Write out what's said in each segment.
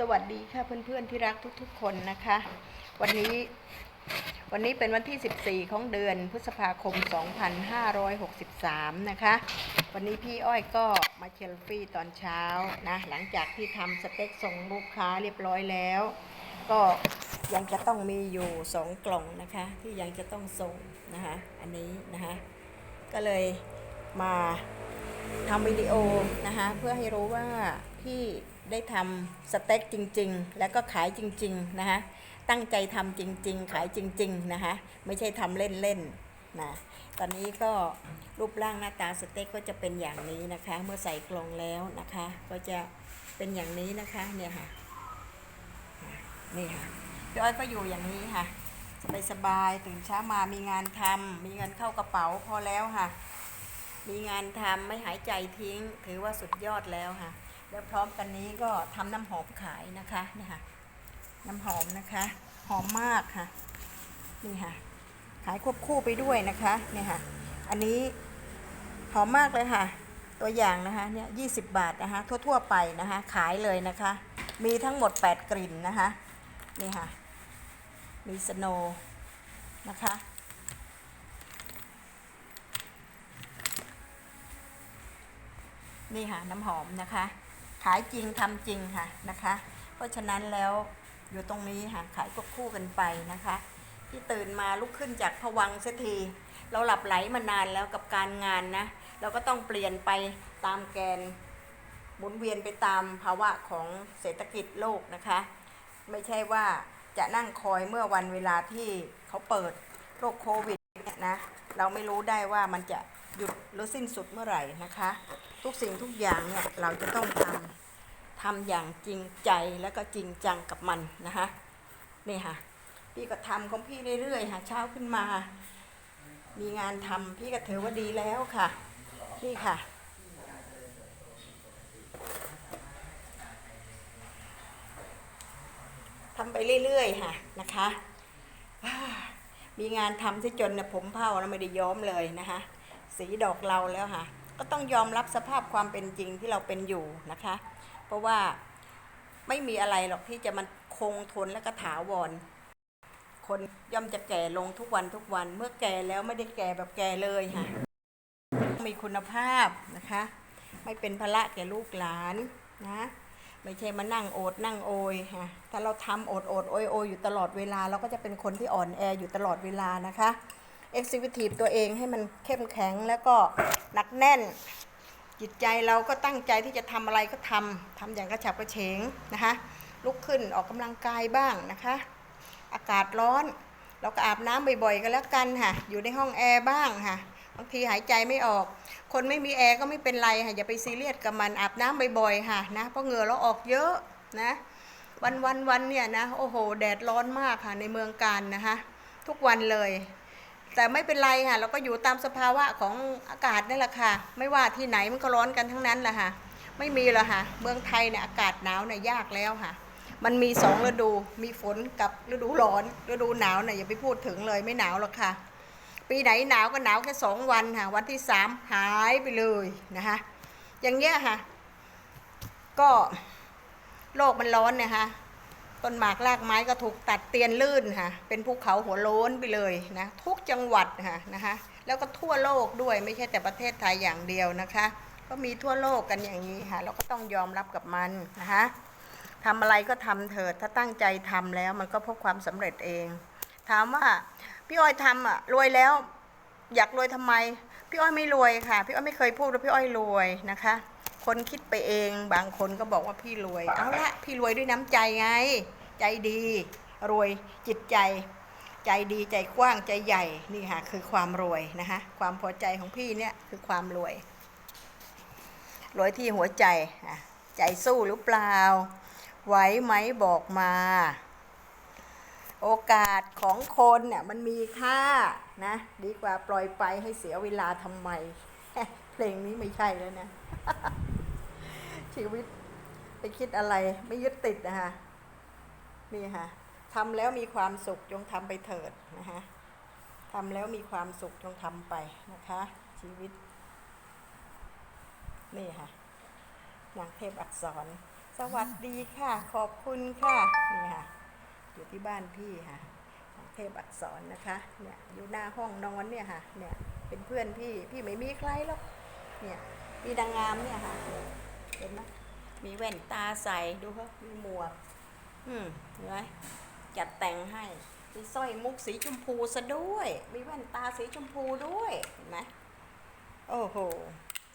สวัสดีค่ะเพื่อนๆที่รักทุกๆ คนนะคะ วันนี้วันนี้เป็นวันที่ 14 ของเดือนพฤษภาคม 2563 นะคะ วันนี้พี่อ้อยก็มาเชลฟี่ตอนเช้านะหลังจากที่ทำสเต็กส่งลูกค้าเรียบร้อยแล้ว ก็ยังจะต้องมีอยู่ 2 กล่องนะคะ ที่ยังจะต้องส่งนะคะอันนี้นะคะก็เลยมาทำวิดีโอนะคะเพื่อให้รู้ว่าพี่ ได้ทำสเต็กจริง ๆ แล้วก็ขายจริง ๆ นะคะตั้งใจทำจริง ๆ ขายจริง ๆ นะคะไม่ใช่ทำเล่น ๆนะตอนนี้ก็รูปร่างหน้าตาสเต็กก็จะเป็นอย่างนี้นะคะ เมื่อใส่กล่องแล้วนะคะ ก็จะเป็นอย่างนี้นะคะเนี่ยค่ะนี่ค่ะพี่อ้อยก็อยู่อย่างนี้ค่ะสบายสบายๆตื่นเช้ามามีงานทำมีเงินเข้ากระเป๋าพอแล้วค่ะ มีงานทำไม่หายใจทิ้ง ถือว่าสุดยอดแล้วค่ะ แล้วพร้อมกันนี้ก็ทำน้ำหอมขายนะคะนี่ค่ะ น้ำหอมนะคะ หอมมากค่ะ นี่ค่ะ ขายควบคู่ไปด้วยนะคะนี่ค่ะ อันนี้หอมมากเลยค่ะ ตัวอย่างนะคะเนี่ยยีบาทนะคะ ทั่วๆไปนะคะ ขายเลยนะคะ มีทั้งหมด 8 กลิ่นนะคะนี่ค่ะ มีสโนนะคะนี่ค่ะน้ำหอมนะคะ ขายจริงทำจริงค่ะนะคะ เพราะฉะนั้นแล้วอยู่ตรงนี้ค่ะขายควบคู่กันไปนะคะ ที่ตื่นมาลุกขึ้นจากผวังเสียทีเราหลับไหลมานานแล้วกับการงานนะ เราก็ต้องเปลี่ยนไปตามแกนหมุนเวียนไปตามภาวะของเศรษฐกิจโลกนะคะ ไม่ใช่ว่าจะนั่งคอยเมื่อวันเวลาที่เขาเปิดโรคโควิดเนี่ยนะ เราไม่รู้ได้ว่ามันจะหยุดหรือสิ้นสุดเมื่อไหร่นะคะ ทุกสิ่งทุกอย่างเนี่ยเราจะต้องทำทำอย่างจริงใจแล้วก็จริงจังกับมันนะคะนี่ค่ะ พี่ก็ทำของพี่เรื่อยๆค่ะเช้าขึ้นมา มีงานทำพี่ก็ถือว่าดีแล้วค่ะ นี่ค่ะทำไปเรื่อยๆค่ะนะคะมีงานทำที่จนเนี่ยผมเผาแล้วไม่ได้ย้อมเลยนะคะ สีดอกเราแล้วค่ะ ก็ต้องยอมรับสภาพความเป็นจริงที่เราเป็นอยู่นะคะ เพราะว่าไม่มีอะไรหรอกที่จะมันคงทนและก็ถาวร คนย่อมจะแก่ลงทุกวันทุกวัน เมื่อแก่แล้วไม่ได้แก่แบบแก่เลยค่ะมีคุณภาพนะคะ ไม่เป็นภาระแก่ลูกหลานนะไม่ใช่มานั่งโอดนั่งโอยค่ะถ้าเราทำโอดโอดโอยโอยอยู่ตลอดเวลาเราก็จะเป็นคนที่อ่อนแออยู่ตลอดเวลานะคะ executive ตัวเองให้มันเข้มแข็งแล้วก็หนักแน่น จิตใจเราก็ตั้งใจที่จะทำอะไรก็ทำทำอย่างกระฉับกระเฉงนะคะลุกขึ้นออกกำลังกายบ้างนะคะ อากาศร้อน เราก็อาบน้ำบ่อยๆก็แล้วกันค่ะ อยู่ในห้องแอร์บ้างค่ะบางทีหายใจไม่ออก คนไม่มีแอร์ก็ไม่เป็นไรค่ะ อย่าไปซีเรียสกับมันอาบน้ำบ่อยๆค่ะนะเพราะเหงื่อเราออกเยอะนะวันวันวันเนี่ยนะโอ้โห แดดร้อนมากค่ะในเมืองการนะคะทุกวันเลย แต่ไม่เป็นไรค่ะเราก็อยู่ตามสภาวะของอากาศนี่แหละค่ะ ไม่ว่าที่ไหนมันก็ร้อนกันทั้งนั้นแหละค่ะ ไม่มีหรอกค่ะ เมืองไทยเนี่ยอากาศหนาวเนี่ยยากแล้วค่ะ มันมีสองฤดู มีฝนกับฤดูร้อน ฤดูหนาวเนี่ยอย่าไปพูดถึงเลยไม่หนาวหรอกค่ะ ปีไหนหนาวก็หนาวแค่สองวันค่ะ วันที่สามหายไปเลยนะคะ อย่างเงี้ยค่ะ ก็โลกมันร้อนเนี่ยค่ะ ต้นหมากรากไม้ก็ถูกตัดเตียนลื่นค่ะ เป็นภูเขาหัวโล้นไปเลยนะทุกจังหวัดค่ะนะคะแล้วก็ทั่วโลกด้วยไม่ใช่แต่ประเทศไทยอย่างเดียวนะคะ ก็มีทั่วโลกกันอย่างนี้ค่ะเราก็ต้องยอมรับกับมันนะคะทำอะไรก็ทำเถิดถ้าตั้งใจทำแล้วมันก็พบความสำเร็จเอง ถามว่าพี่อ้อยทำอะรวยแล้ว อยากรวยทำไม พี่อ้อยไม่รวยค่ะ พี่อ้อยไม่เคยพูดว่าพี่อ้อยรวยนะคะ คนคิดไปเองบางคนก็บอกว่าพี่รวยเอาละพี่รวยด้วยน้ำใจไง ใจดี รวยจิตใจ ใจดีใจกว้างใจใหญ่นี่ค่ะคือความรวยนะคะความพอใจของพี่เนี่ยคือความรวย รวยที่หัวใจอะใจสู้หรือเปล่า ไหวไหมบอกมา โอกาสของคนเนี่ยมันมีค่านะดีกว่าปล่อยไปให้เสียเวลาทำไม เพลงนี้ไม่ใช่แล้วนะชีวิตไปคิดอะไรไม่ยึดติดนะคะ นี่ค่ะทำแล้วมีความสุขจงทำไปเถิดนะคะทำแล้วมีความสุขจงทำไปนะคะ ชีวิต นี่ค่ะนางเทพอักษร สวัสดีค่ะ ขอบคุณค่ะนี่ค่ะ อยู่ที่บ้านพี่ค่ะของเทพอักษรนะคะเนี่ยอยู่หน้าห้องนอนเนี่ยค่ะเนี่ยเป็นเพื่อนพี่พี่ไม่มีใครหรอกเนี่ยมีนางงามเนี่ยค่ะเห็นไหมมีแว่นตาใส่ดูเขามีหมวก อืมเห็นไหมจัดแต่งให้มีสร้อยมุกสีชมพูซะด้วย มีแว่นตาสีชมพูด้วย เห็นไหมโอ้โห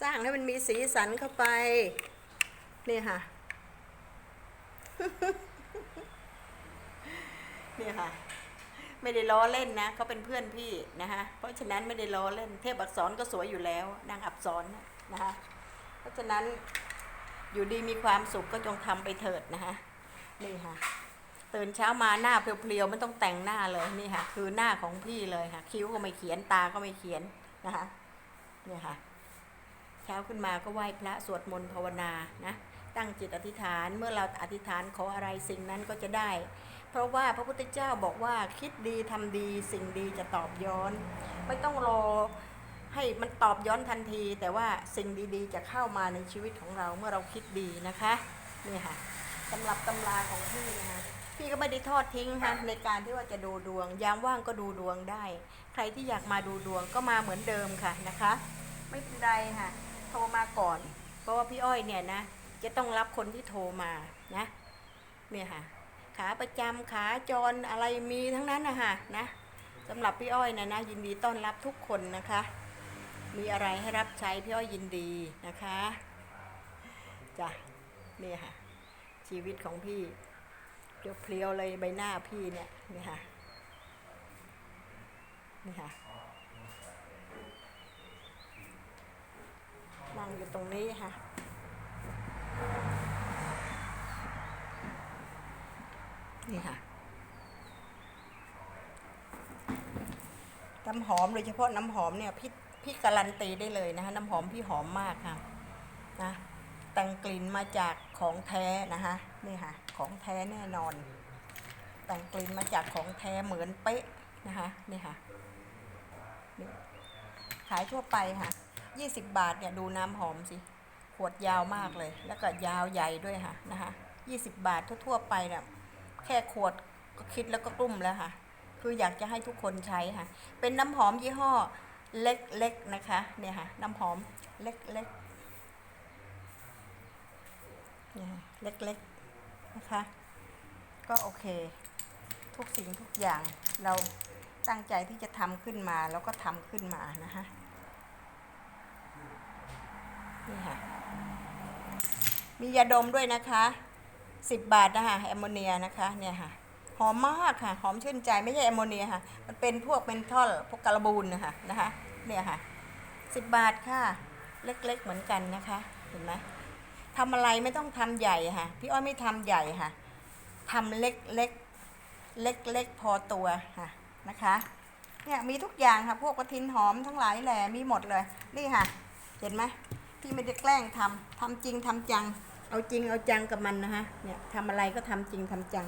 สร้างให้มันมีสีสันเข้าไป นี่ค่ะ นี่ค่ะ ไม่ได้ล้อเล่นนะเขาเป็นเพื่อนพี่นะคะเพราะฉะนั้นไม่ได้ล้อเล่น เทพอักษรก็สวยอยู่แล้ว นางอักษรนะนะคะ เพราะฉะนั้นอยู่ดีมีความสุขก็จงทำไปเถิดนะคะ นี่ค่ะ ตื่นเช้ามาหน้าเพลียวๆไม่ต้องแต่งหน้าเลยนี่ค่ะ คือหน้าของพี่เลยค่ะ คิ้วก็ไม่เขียนตาก็ไม่เขียนนะคะเนี่ยค่ะ เช้าขึ้นมาก็ไหว้พระสวดมนต์ภาวนานะตั้งจิตอธิษฐานเมื่อเราอธิษฐานขออะไรสิ่งนั้นก็จะได้ เพราะว่าพระพุทธเจ้าบอกว่าคิดดีทำดีสิ่งดีจะตอบย้อน ไม่ต้องรอให้มันตอบย้อนทันที แต่ว่าสิ่งดีๆ จะเข้ามาในชีวิตของเราเมื่อเราคิดดีนะคะ นี่ค่ะ สำหรับตำราของพี่นะคะพี่ก็ไม่ได้ทอดทิ้งค่ะในการที่ว่าจะดูดวง ยามว่างก็ดูดวงได้ ใครที่อยากมาดูดวงก็มาเหมือนเดิมค่ะนะคะ ไม่เป็นไรค่ะ โทรมาก่อน เพราะว่าพี่อ้อยเนี่ยนะจะต้องรับคนที่โทรมานะเนี่ยค่ะ ขาประจำขาจรอะไรมีทั้งนั้นนะคะนะสำหรับพี่อ้อยนะนะยินดีต้อนรับทุกคนนะคะ มีอะไรให้รับใช้พี่อ้อยยินดีนะคะจ้ะเนี่ยค่ะ ชีวิตของพี่เพลียวๆเลยใบหน้าพี่เนี่ยนี่ค่ะนี่ค่ะนั่งอยู่ตรงนี้ค่ะ นี่ค่ะน้ำหอมโดยเฉพาะน้ำหอมเนี่ยพี่พี่การันตีได้เลยนะคะน้ำหอมพี่หอมมากค่ะนะ แต่งกลิ่นมาจากของแท้นะคะนี่ค่ะของแท้แน่นอน แต่งกลิ่นมาจากของแท้เหมือนเป๊ะนะคะนี่ค่ะขายทั่วไปค่ะ 20 บาทเนี่ยดูน้ำหอมสิขวดยาวมากเลย แล้วก็ยาวใหญ่ด้วยค่ะนะคะ20 บาททั่วๆไปเนี่ยแค่ขวดก็คิดแล้วก็กลุ้มแล้วค่ะ คืออยากจะให้ทุกคนใช้ค่ะ เป็นน้ำหอมยี่ห้อเล็กๆนะคะเนี่ยค่ะน้ำหอมเล็กๆ เล็กๆนะคะ ก็โอเค ทุกสิ่งทุกอย่างเราตั้งใจที่จะทำขึ้นมาแล้วก็ทำขึ้นมานะคะนี่ค่ะมียาดมด้วยนะคะ10บาทนะคะแอมโมเนียนะคะเนี่ยค่ะหอมมากค่ะหอมชื่นใจไม่ใช่แอมโมเนียค่ะ มันเป็นพวกเป็นท่อลพวกการบูนนะคะนะคะเนี่ยค่ะ10บาทค่ะ เล็กๆเหมือนกันนะคะ เห็นไหม ทำอะไรไม่ต้องทำใหญ่ค่ะ พี่อ้อยไม่ทำใหญ่ค่ะทำเล็กๆเล็กๆพอตัวค่ะนะคะเนี่ยมีทุกอย่างค่ะ พวกกระทินหอมทั้งหลายแหล่มีหมดเลยนี่ค่ะ เห็นไหมพี่ไม่ได้แกล้งทำทำจริงทำจัง เอาจริงเอาจังกับมันนะฮะเนี่ยทำอะไรก็ทำจริงทำจัง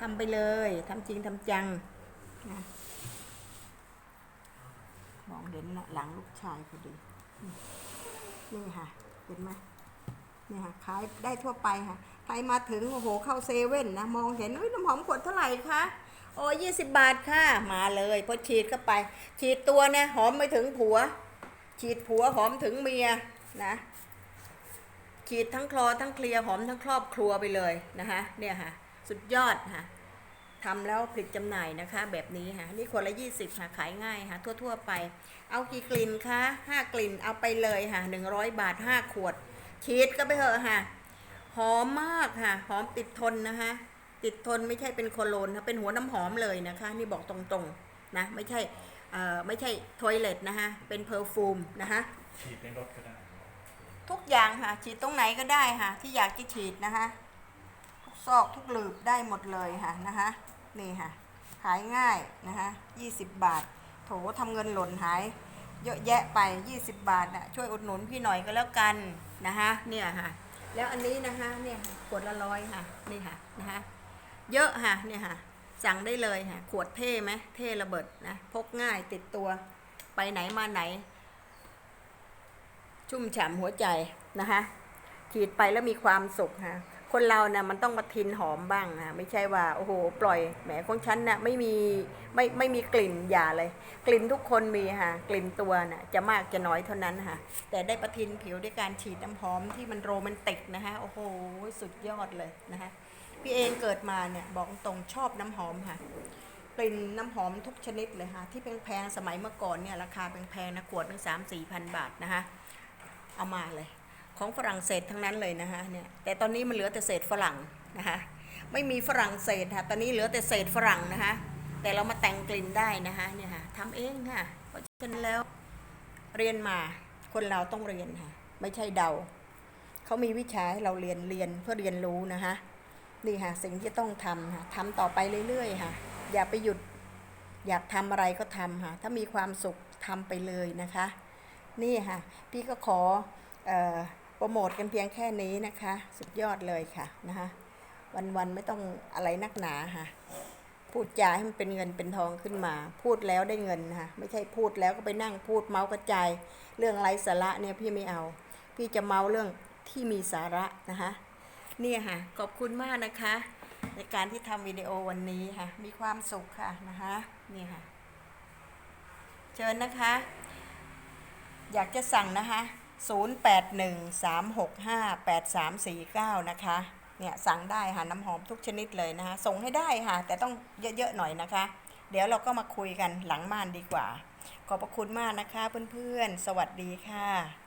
ทำไปเลยทำจริงทำจังนะมองเห็นหลังลูกชายพอดี นี่ค่ะ เห็นไหม นี่ค่ะขายได้ทั่วไปค่ะใครมาถึงโอ้โหเข้าเซเว่นนะมองเห็นน้ำหอมขวดเท่าไหร่คะโอ้ยี่สิบบาทค่ะมาเลยพอฉีดเข้าไป ฉีดตัวเนี่ยหอมไม่ถึงผัว ฉีดผัวหอมถึงเมียนะฉีดทั้งคลอทั้งเคลียหอมทั้งครอบครัวไปเลยนะคะเนี่ยค่ะสุดยอดค่ะทำแล้วผลิตจำหน่ายนะคะ แบบนี้ค่ะนี่คนละ20ค่ะขายง่ายค่ะทั่ว ๆ ไป เอากี่กลิ่นคะห้ากลิ่นเอาไปเลยค่ะ100 บาท 5 ขวด ฉีดก็ไปเถอะค่ะ หอมมากค่ะ หอมติดทนนะคะ ติดทนไม่ใช่เป็นโคโลนค่ะเป็นหัวน้ำหอมเลยนะคะ นี่บอกตรงๆนะ ไม่ใช่เอ่อไม่ใช่ทอยเลตนะคะ เป็นเพอร์ฟูมนะคะฉีดในรถก็ได้ ทุกอย่างค่ะ ฉีดตรงไหนก็ได้ค่ะ ที่อยากจะฉีดนะคะ ทุกซอกทุกหลืบได้หมดเลยค่ะนะคะนี่ค่ะ ขายง่ายนะคะ20 บาท โถทำเงินหล่นหาย เยอะแยะไป 20 บาทนะช่วยอุดหนุนพี่หน่อยก็แล้วกันนะคะเนี่ยค่ะ แล้วอันนี้นะคะเนี่ยขวดละร้อยค่ะนี่ค่ะนะคะเยอะค่ะเนี่ยค่ะ สั่งได้เลยค่ะ ขวดเท่ไหมเท่ระเบิดนะพกง่ายติดตัวไปไหนมาไหน ชุ่มฉ่ำหัวใจนะคะฉีดไปแล้วมีความสุขค่ะ คนเรานะ่ะมันต้องมาทินหอมบ้างนะไม่ใช่ว่าโอ้โห ปล่อยแหมของฉันน่ะไม่มีไม่ไม่มีกลิ่นอย่าเลย กลิ่นทุกคนมีค่ะ กลิ่นตัวน่ะจะมากจะน้อยเท่านั้นค่ะ แต่ได้ประทินผิวด้วยการฉีดน้ำหอมที่มันโรแมนติกนะคะโอ้โหสุดยอดเลยนะคะพี่เองเกิดมาเนี่ยบอกตรงชอบน้ำหอมค่ะกลิ่นน้ำหอมทุกชนิดเลยค่ะ ที่แพงๆสมัยเมื่อก่อนเนี่ยราคาแพงๆนะขวดหนึ่งสามสี่พันบาทนะคะเอามาเลย ของฝรั่งเศสทั้งนั้นเลยนะคะเนี่ยแต่ตอนนี้มันเหลือแต่เศษฝรั่งนะคะไม่มีฝรั่งเศสค่ะตอนนี้เหลือแต่เศษฝรั่งนะคะแต่เรามาแต่งกลิ่นได้นะคะเนี่ยค่ะทำเองค่ะเพราะฉะนั้นแล้วเรียนมาคนเราต้องเรียนค่ะไม่ใช่เดาเขามีวิชาให้เราเรียนเรียนเพื่อเรียนรู้นะคะนี่ค่ะสิ่งที่ต้องทำค่ะทำต่อไปเรื่อยๆค่ะ อย่าไปหยุดอยากทำอะไรก็ทำค่ะถ้ามีความสุขทำไปเลยนะคะ นี่ค่ะ พี่ก็ขอออ รโมทกันเพียงแค่นี้นะคะ สุดยอดเลยค่ะนะคะวันๆไม่ต้องอะไรนักหนาค่ะ พูดจาให้มันเป็นเงินเป็นทองขึ้นมา พูดแล้วได้เงินค่ะไม่ใช่พูดแล้วก็ไปนั่งพูดเมาส์กระจายเรื่องไร้สาระเนี่ยพี่ไม่เอา พี่จะเมาเรื่องที่มีสาระนะคะเนี่ยค่ะขอบคุณมากนะคะ ในการที่ทำวิดีโอวันนี้ค่ะ มีความสุขค่ะนะคะนี่ค่ะ เชิญนะคะ อยากจะสั่งนะคะ 0813658349 นะคะ เนี่ยสั่งได้ค่ะน้ำหอมทุกชนิดเลยนะคะส่งให้ได้ค่ะ แต่ต้องเยอะ ๆ หน่อยนะคะ เดี๋ยวเราก็มาคุยกันหลังม่านดีกว่า ขอบพระคุณมากนะคะเพื่อนๆ สวัสดีค่ะ